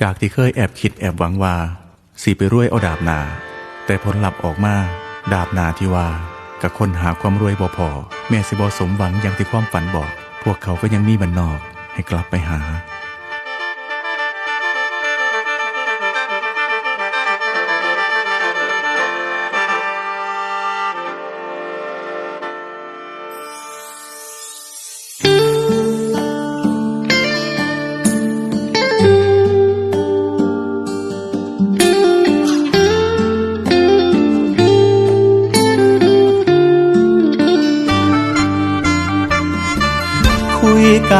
จากที่เคยแอบคิดแอบหวังว่าสีไปรวยเอาดาบนา แต่ผลลัพธ์ออกมา ดาบนาที่ว่ากับคนหาความรวยบ่พอ แม่สิบอสมหวังอย่างที่ความฝันบอก พวกเขาก็ยังมีบันนอกให้กลับไปหา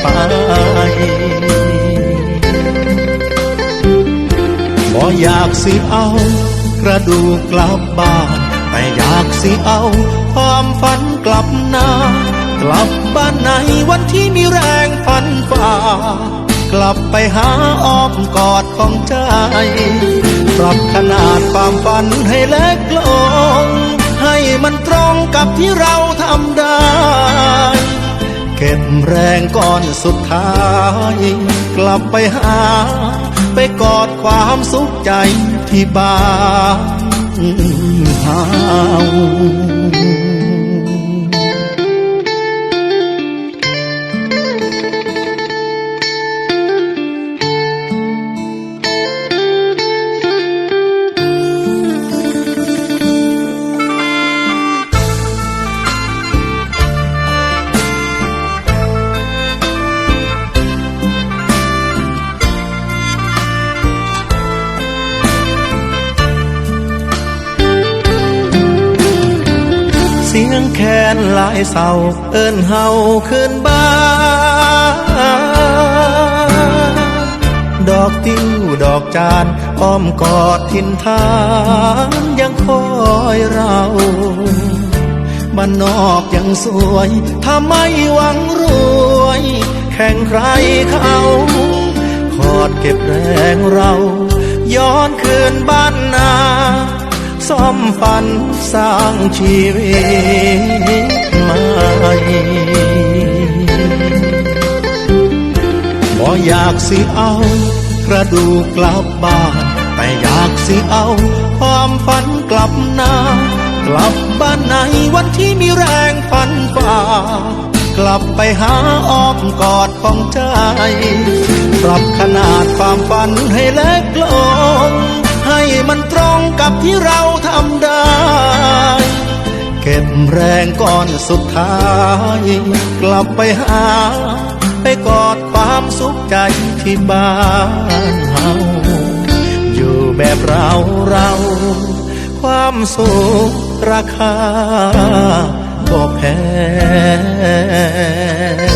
ไป บ่อยากสิเอา กระดูกกลับบ้าน แต่อยากสิเอา ความฝันกลับหน้ากลับบ้านในวันที่มีแรงฝันฝ่ากลับไปหาอ้อมกอดของใจ ปรับขนาดความฝันให้เล็กลง ให้มันตรงกับที่เราทำได้ เก็บแรงก่อนสุดท้าย กลับไปหา ไปกอดความสุขใจที่บ้านเฮา งแคนหลายเศร้าเอิ้นเฮาขึ้นบ้าน ดอกติ้วดอกจานอ้อมกอดทินทานยังคอยเราบ้านนอกยังสวยถ้าไม่หวังรวย แข่งใครเขาขอดเก็บแรงเรา ซ่อมฝันสร้างชีวิตใหม่บ่อยากสิเอากระดูกกลับบ้าน แต่อยากสิเอาความฝันกลับหน้ากลับบ้านในวันที่มีแรงฝันฝ่ากลับไปหาอ้อมกอดของใจ ปรับขนาดความฝันให้เล็กลง มันตรงกับที่เราทำได้ เก็บแรงก่อนสุดท้าย กลับไปหา ไปกอดความสุขใจที่บ้านเฮาอยู่แบบเราเรา ความสุขราคาก็แพ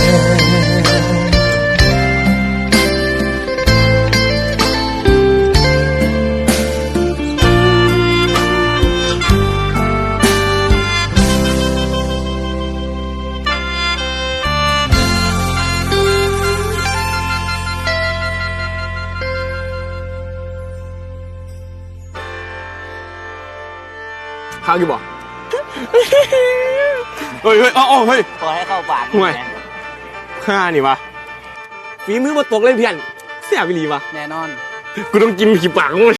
ง ข้าวอยู่บ่เฮ้ยเฮ้ยอ๋อเฮ้ยพอให้เข้าปากห่วย ข้านี่วะฝีมือมาตกเลยเพี้ยนเสียวิลีวะแน่นอน กูต้องกินขี้ปากมึง